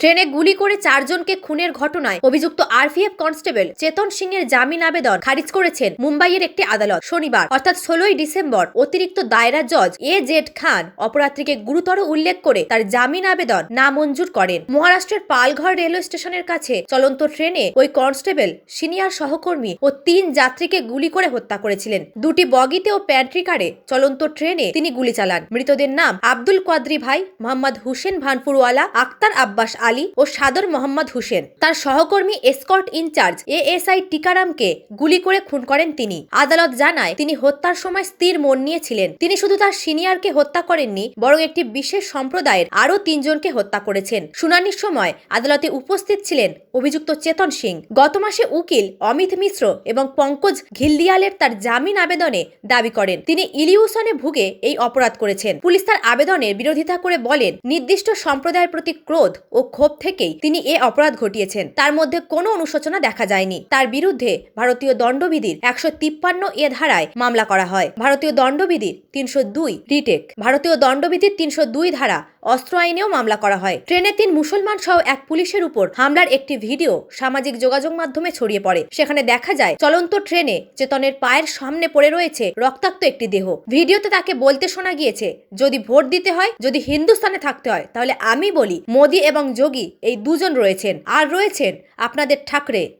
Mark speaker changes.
Speaker 1: ট্রেনে গুলি করে চারজনকে খুনের ঘটনায় অভিযুক্ত আরপিএফ কনস্টেবল চেতন সিং এর জামিন আবেদন খারিজ করেছেন মুম্বাইয়ের একটি আদালত শনিবার, অর্থাৎ ষোলোই ডিসেম্বর। অতিরিক্ত দায়রা জজ এ জেড খান অপরাধীকে গুরুতর উল্লেখ করে তার জামিন আবেদন নামঞ্জুর করেন। মহারাষ্ট্রের পালঘর রেলওয়ে স্টেশনের কাছে চলন্ত ট্রেনে ওই কনস্টেবল, সিনিয়র সহকর্মী ও তিন যাত্রীকে গুলি করে হত্যা করেছিলেন। দুটি বগিতে ও প্যান্ট্রি কারে চলন্ত ট্রেনে তিনি গুলি চালান। মৃতদের নাম আব্দুল কাদরি ভাই, মোহাম্মদ হুসেন ভানপুরওয়ালা, আক্তার আব্বাস আলী ও সাদর মোহাম্মদ হুসেন। তার সহকর্মী এসকর্ট ইনচার্জ এএসআই টিকারামকে গুলি করে খুন করেন তিনি। আদালত জানায়, তিনি হত্যার সময় স্থির মন নিয়েছিলেন। তিনি শুধু তার সিনিয়রকে হত্যা করেননি, বরং একটি বিশেষ সম্প্রদায়ের আরও তিনজনকে হত্যা করেছেন। শুনানির সময় আদালতে উপস্থিত ছিলেন অভিযুক্ত চেতন সিং। গত মাসে উকিল অমিত মিশ্র এবং পঙ্কজ ঘিলদিয়ালের তার জামিন আবেদনে দাবি করেন। তিনি ইলিউশনে ভুগে এই অপরাধ করেছেন। পুলিশ তার আবেদনের বিরোধিতা করে বলেন, নির্দিষ্ট সম্প্রদায়ের প্রতি ক্রোধ ও ক্ষোভ থেকেই তিনি এ অপরাধ ঘটিয়েছেন। তার মধ্যে কোনো অনুশোচনা দেখা যায়নি। তার বিরুদ্ধে ভারতীয় দণ্ডবিধির একশো তিপ্পান্ন এ ধারায় মামলা করা হয়। ভারতীয় দণ্ডবিধির তিনশো দুই রিটেক। ভারতীয় দণ্ডবিধির তিনশো দুই ধারা অস্ত্র আইনেও মামলা করা হয়। ট্রেনে তিন মুসলমান সহ এক পুলিশের উপর হামলার একটি ভিডিও সামাজিক যোগাযোগ মাধ্যমে ছড়িয়ে পড়ে। সেখানে দেখা যায়, চলন্ত ট্রেনে চেতনের পায়ের সামনে পড়ে রয়েছে রক্তাক্ত একটি দেহ। ভিডিওতে তাকে বলতে শোনা গিয়েছে, যদি ভোট দিতে হয়, যদি হিন্দুস্তানে থাকতে হয়, তাহলে আমি বলি, মোদি এবং যোগী এই দুজন রয়েছেন। আর রয়েছেন আপনাদের ঠাকরে।